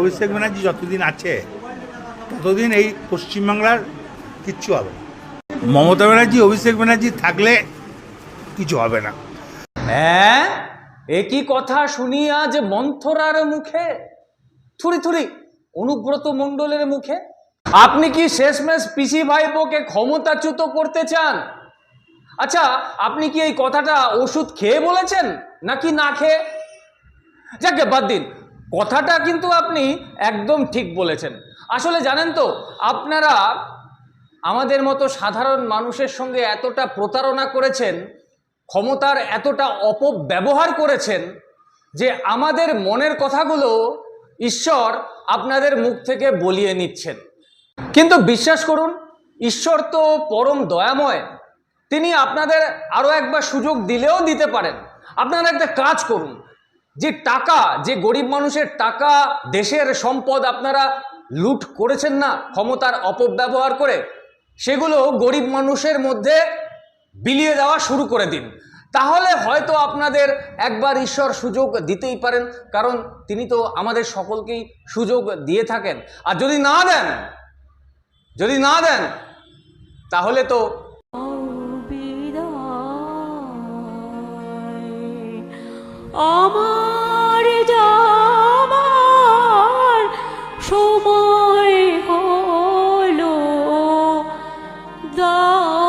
অভিষেক ব্যানার্জি যতদিন আছে, ততদিন এই পশ্চিমবাংলার কিচ্ছু হবে মমতা ব্যানার্জি, অভিষেক ব্যানার্জি থাকলে কিছু হবে না। হ্যাঁ একই কথা শুনি আজ মন্থরার মুখে, থুরি থুরি অনুব্রত মণ্ডলের মুখে, আপনি কি শেষমেশ পিসি ভাইপোকে ক্ষমতাচ্যুত করতে চান? আচ্ছা আপনি কি এই কথাটা ওষুধ খেয়ে বলেছেন নাকি না খেয়ে? যাকে বাদ দিন। কথাটা কিন্তু আপনি একদম ঠিক বলেছেন। আসলে জানেন তো, আপনারা আমাদের মতো সাধারণ মানুষের সঙ্গে এতটা প্রতারণা করেছেন, ক্ষমতার এতটা অপব্যবহার করেছেন, যে আমাদের মনের কথাগুলো ঈশ্বর আপনাদের মুখ থেকে বলিয়ে নিচ্ছেন। কিন্তু বিশ্বাস করুন, ঈশ্বর তো পরম দয়াময়। তিনি আপনাদের আরও একবার সুযোগ দিলেও দিতে পারেন। আপনারা একটা কাজ করুন যে টাকা, যে গরিব মানুষের টাকা, দেশের সম্পদ আপনারা লুট করেছেন না, ক্ষমতার অপব্যবহার করে, সেগুলো গরিব মানুষের মধ্যে বিলিয়ে দেওয়া শুরু করে দিন। তাহলে হয়তো আপনাদের একবার ঈশ্বর সুযোগ দিতেই পারেন, কারণ তিনি তো আমাদের সকলকেই সুযোগ দিয়ে থাকেন। আর যদি না দেন, যদি না দেন, তাহলে তো আমার Oh.